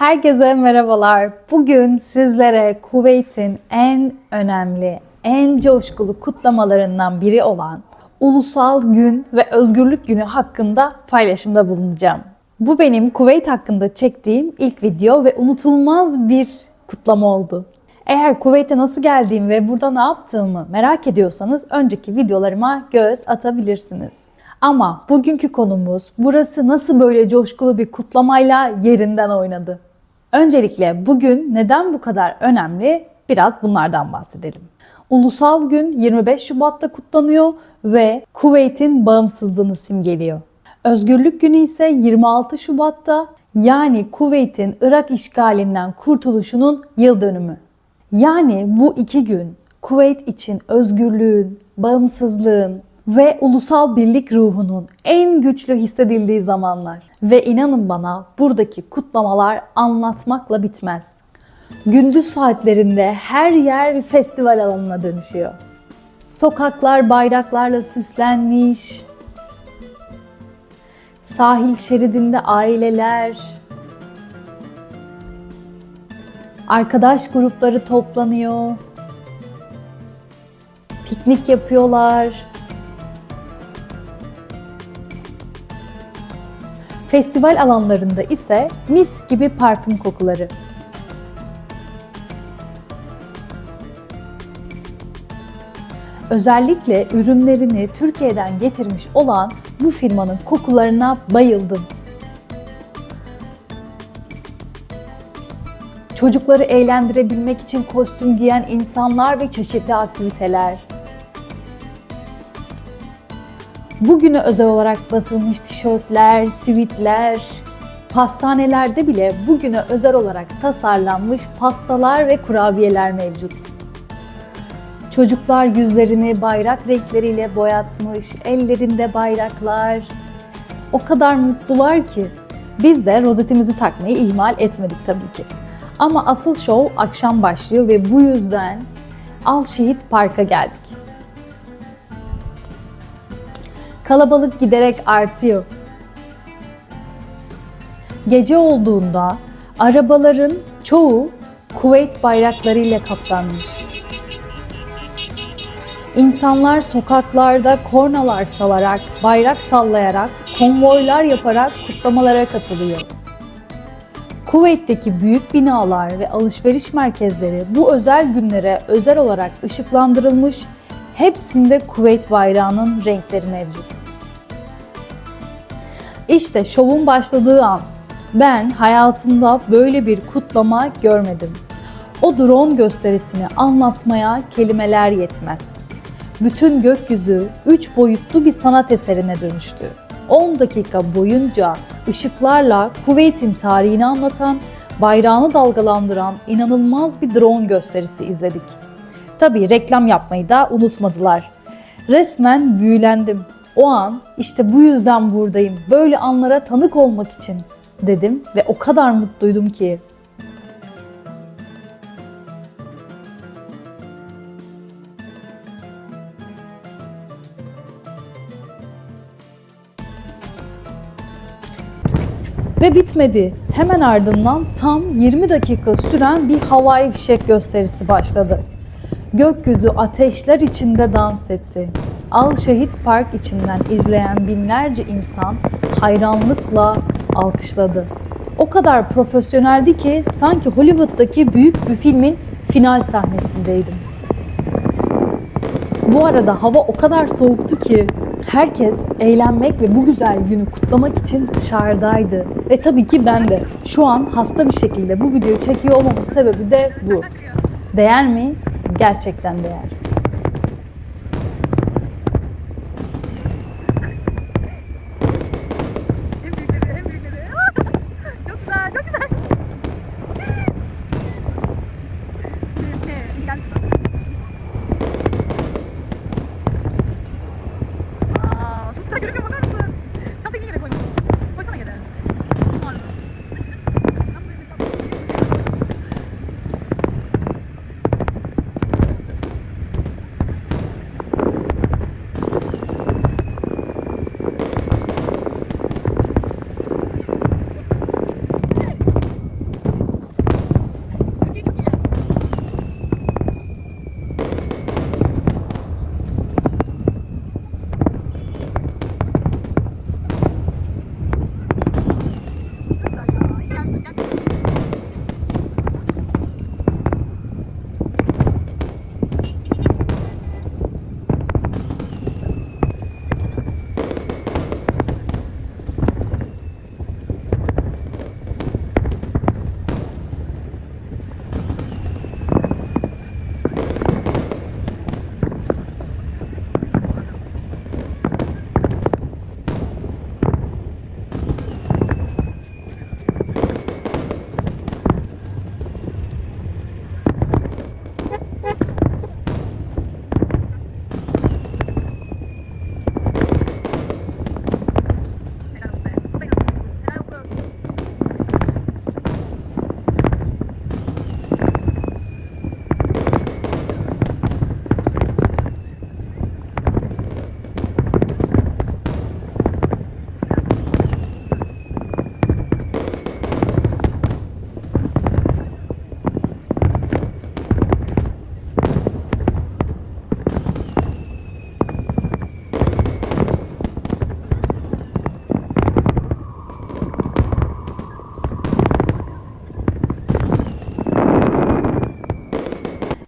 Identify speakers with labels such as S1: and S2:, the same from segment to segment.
S1: Herkese merhabalar. Bugün sizlere Kuveyt'in en önemli, en coşkulu kutlamalarından biri olan Ulusal Gün ve Özgürlük Günü hakkında paylaşımda bulunacağım. Bu benim Kuveyt hakkında çektiğim ilk video ve unutulmaz bir kutlama oldu. Eğer Kuveyt'e nasıl geldiğimi ve burada ne yaptığımı merak ediyorsanız önceki videolarıma göz atabilirsiniz. Ama bugünkü konumuz burası nasıl böyle coşkulu bir kutlamayla yerinden oynadı. Öncelikle bugün neden bu kadar önemli biraz bunlardan bahsedelim. Ulusal gün 25 Şubat'ta kutlanıyor ve Kuveyt'in bağımsızlığını simgeliyor. Özgürlük günü ise 26 Şubat'ta yani Kuveyt'in Irak işgalinden kurtuluşunun yıl dönümü. Yani bu iki gün Kuveyt için özgürlüğün, bağımsızlığın ve ulusal birlik ruhunun en güçlü hissedildiği zamanlar. Ve inanın bana buradaki kutlamalar anlatmakla bitmez. Gündüz saatlerinde her yer bir festival alanına dönüşüyor. Sokaklar bayraklarla süslenmiş. Sahil şeridinde aileler, arkadaş grupları toplanıyor. Piknik yapıyorlar. Festival alanlarında ise mis gibi parfüm kokuları. Özellikle ürünlerini Türkiye'den getirmiş olan bu firmanın kokularına bayıldım. Çocukları eğlendirebilmek için kostüm giyen insanlar ve çeşitli aktiviteler. Bugüne özel olarak basılmış tişörtler, sivitler, pastanelerde bile bugüne özel olarak tasarlanmış pastalar ve kurabiyeler mevcut. Çocuklar yüzlerini bayrak renkleriyle boyatmış, ellerinde bayraklar. O kadar mutlular ki biz de rozetimizi takmayı ihmal etmedik tabii ki. Ama asıl şov akşam başlıyor ve bu yüzden Al Şehit Park'a geldik. Kalabalık giderek artıyor. Gece olduğunda arabaların çoğu Kuveyt bayraklarıyla kaplanmış. İnsanlar sokaklarda kornalar çalarak, bayrak sallayarak, konvoylar yaparak kutlamalara katılıyor. Kuveyt'teki büyük binalar ve alışveriş merkezleri bu özel günlere özel olarak ışıklandırılmış, hepsinde Kuveyt bayrağının renkleri mevcut. İşte şovun başladığı an ben hayatımda böyle bir kutlama görmedim. O drone gösterisini anlatmaya kelimeler yetmez. Bütün gökyüzü üç boyutlu bir sanat eserine dönüştü. 10 dakika boyunca ışıklarla Kuveyt'in tarihini anlatan, bayrağını dalgalandıran inanılmaz bir drone gösterisi izledik. Tabii reklam yapmayı da unutmadılar. Resmen büyülendim. O an işte bu yüzden buradayım. Böyle anlara tanık olmak için dedim ve o kadar mutluydum ki. Ve bitmedi. Hemen ardından tam 20 dakika süren bir havai fişek gösterisi başladı. Gökyüzü ateşler içinde dans etti. Al Şehit Park içinden izleyen binlerce insan hayranlıkla alkışladı. O kadar profesyoneldi ki sanki Hollywood'daki büyük bir filmin final sahnesindeydim. Bu arada hava o kadar soğuktu ki herkes eğlenmek ve bu güzel günü kutlamak için dışarıdaydı. Ve tabii ki ben de. Şu an hasta bir şekilde bu videoyu çekiyor olmamın sebebi de bu. Değer mi? Gerçekten değer.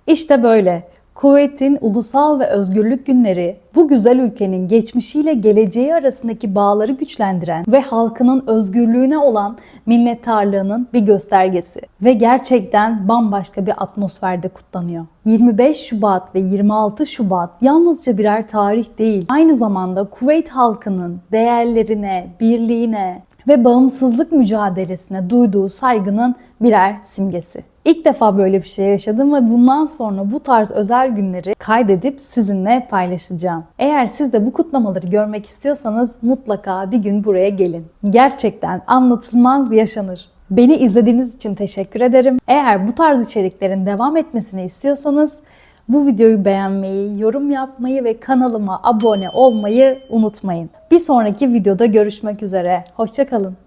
S1: İşte böyle. Kuveyt'in ulusal ve özgürlük günleri bu güzel ülkenin geçmişiyle geleceği arasındaki bağları güçlendiren ve halkının özgürlüğüne olan minnettarlığının bir göstergesi ve gerçekten bambaşka bir atmosferde kutlanıyor. 25 Şubat ve 26 Şubat yalnızca birer tarih değil, aynı zamanda Kuveyt halkının değerlerine, birliğine ve bağımsızlık mücadelesine duyduğu saygının birer simgesi. İlk defa böyle bir şey yaşadım ve bundan sonra bu tarz özel günleri kaydedip sizinle paylaşacağım. Eğer siz de bu kutlamaları görmek istiyorsanız mutlaka bir gün buraya gelin. Gerçekten anlatılmaz yaşanır. Beni izlediğiniz için teşekkür ederim. Eğer bu tarz içeriklerin devam etmesini istiyorsanız bu videoyu beğenmeyi, yorum yapmayı ve kanalıma abone olmayı unutmayın. Bir sonraki videoda görüşmek üzere. Hoşçakalın.